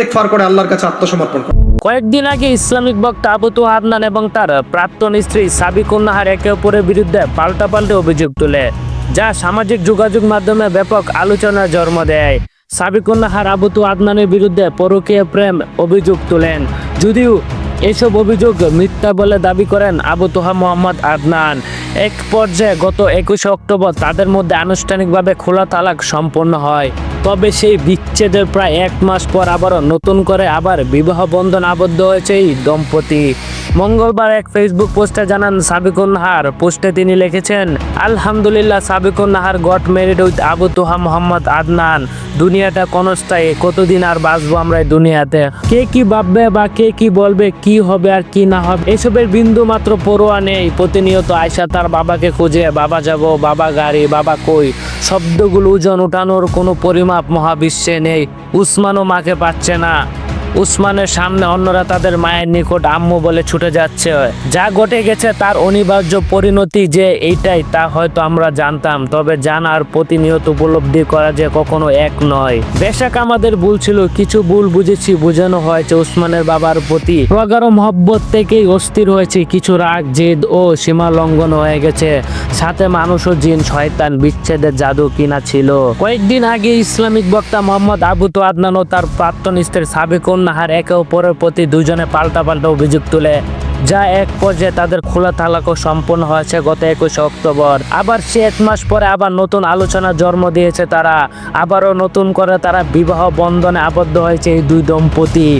ইস্তেগফার করে আল্লাহর কাছে আত্মসমর্পণ করে কয়েকদিন আগে ইসলামিক বক্তা আবুতু আদনান এবং তার প্রাক্তন স্ত্রী সাবিকুন্নাহার একে অপরের বিরুদ্ধে অভিযোগ যা সামাজিক যোগাযোগ মাধ্যমে ব্যাপক আলোচনার জন্ম দেয়। সাবিকুন্নাহার আদনানের বিরুদ্ধে পরকীয় প্রেম অভিযোগ তোলেন, যদিও এসব অভিযোগ মিথ্যা বলে দাবি করেন আবু তোহা মোহাম্মদ আদনান। এক পর্যায়ে গত একুশে অক্টোবর তাদের মধ্যে আনুষ্ঠানিকভাবে খোলা তালাক সম্পন্ন হয়। তবে সেই বিচ্ছেদের প্রায় এক মাস পর আবারও নতুন করে আবার বিবাহ বন্ধন আবদ্ধ হয়েছে এই দম্পতি। মঙ্গলবার এক ফেসবুক পোস্টে জানান, সাবিকুন নাহার পোস্টে তিনি লিখেছেন, আলহামদুলিল্লাহ, Sabikun Nahar got married with Abu Toha Mohammad Adnan. দুনিয়াটা কনস্থায়ী? কতদিন আর বাঁচবো আমরা দুনিয়াতে? কে কি ভাববে বা কে কি বলবে, কি হবে আর কি না হবে? এসবের বিন্দু মাত্র পড়োয়া নেই। প্রতিনিয়ত আয়সা তার বাবাকে খুঁজে, বাবা যাব, বাবা গাড়ি, বাবা কই? শব্দগুলো ওজন উঠানোর কোনো পরিমাপ মহাবিশ্বে নেই। উসমানও মাকে পাচ্ছে না। উসমানের সামনে অন্যরা তাদের মায়ের নিকট আম্মু বলে ছুটে যাচ্ছে। যা ঘটে গেছে তার অনিবার্য পরিণতি যে এইটাই, তা হয়তো আমরা জানতাম, তবে জানার প্রতিনিয়ত উপলব্ধি করা যে কখনো এক নয়। বেশাক আমাদের ভুল ছিল, কিছু ভুল বুঝেছি, বোঝানো হয়েছে উসমানের বাবার প্রতি। প্রগাঢ় মহব্বত থেকেই অস্থির হয়েছে, কিছু রাগ, জেদ ও সীমা লঙ্ঘন হয়ে গেছে। সাথে মানুষ ও জিন, শয়তান, বিচ্ছেদের জাদু কিনা ছিল। কয়েকদিন আগে ইসলামিক বক্তা মোহাম্মদ আবু তো আদনান ও তার প্রাক্তন স্ত্রী সাবেকুন নাহার একে অপরের প্রতি দুজনে পাল্টা পাল্টা অভিযোগ তুলে। যা এক পর্যায়ে তাদের খোলা তালাকও সম্পন্ন হয়েছে গত একুশে অক্টোবর। আবার সে এক মাস পরে আবার নতুন আলোচনা জন্ম দিয়েছে তারা। আবারও নতুন করে তারা বিবাহ বন্ধনে আবদ্ধ হয়েছে এই দুই দম্পতি।